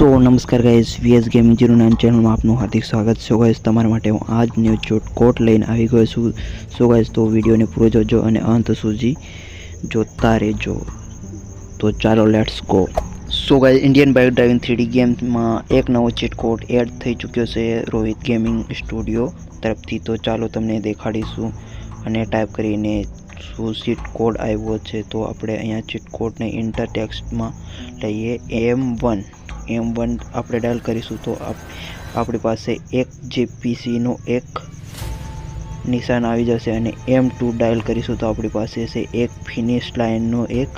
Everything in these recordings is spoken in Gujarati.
સો નમસ્કાર guys VS gaming zero nine ચેનલમાં આપનું હાર્દિક સ્વાગત. છે ગાઈઝ તમારા માટે હું આજ ન્યૂ ચોટ કોટ લઈને આવી ગયો છું. સો ગાઈઝ તો વિડીયોને પૂરો જોજો અને અંત સુધી જોતા રહેજો. તો ચાલો let's go so guys Indian bike driving three D ગેમમાં એક નવો ચીટ કોડ એડ થઈ ચૂક્યો છે રોહિત ગેમિંગ સ્ટુડિયો તરફથી. તો ચાલો, તમને દેખાડીશું અને ટાઈપ કરીને શું ચીટ કોડ આવ્યો છે. તો આપણે અહીંયા ચીટ કોડને ઇન્ટર ટેક્સ્ટમાં લઈએ. એમ વન એમ વન આપણે ડાયલ કરીશું તો આપ- આપણી પાસે એક જે એક નિશાન આવી જશે અને એમ ટુ ડાયલ કરીશું તો આપણી પાસે છે એક ફિનિશ લાઇનનો એક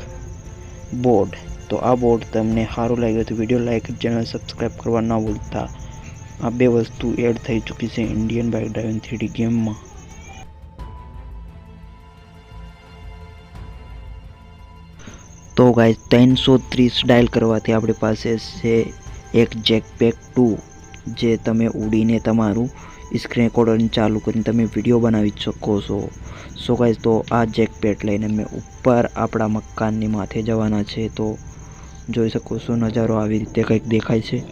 બોર્ડ તો આ બોર્ડ તમને સારું લાગ્યું તો વીડિયો લાઇક ચેનલ સબસ્ક્રાઈબ કરવા ના ભૂલતા. આ બે વસ્તુ એડ થઈ ચૂકી છે ઇન્ડિયન બાઇક ડ્રાઇવિંગ થ્રીડી ગેમમાં તો ગાય ત્રણસો ત્રીસ ડાયલ કરવાથી આપણી પાસે છે એક જેકપેક ટુ જે તમે ઉડીને તમારું સ્ક્રીન રેકોર્ડર ચાલુ કરીને તમે વીડિયો બનાવી શકો છો. સો ગાઈઝ તો આ જેકપેટ લઈને મેં ઉપર આપણા મકાનની માથે જવાના છે. તો જોઈ શકો છો નજારો આવી રીતે કંઈક દેખાય છે.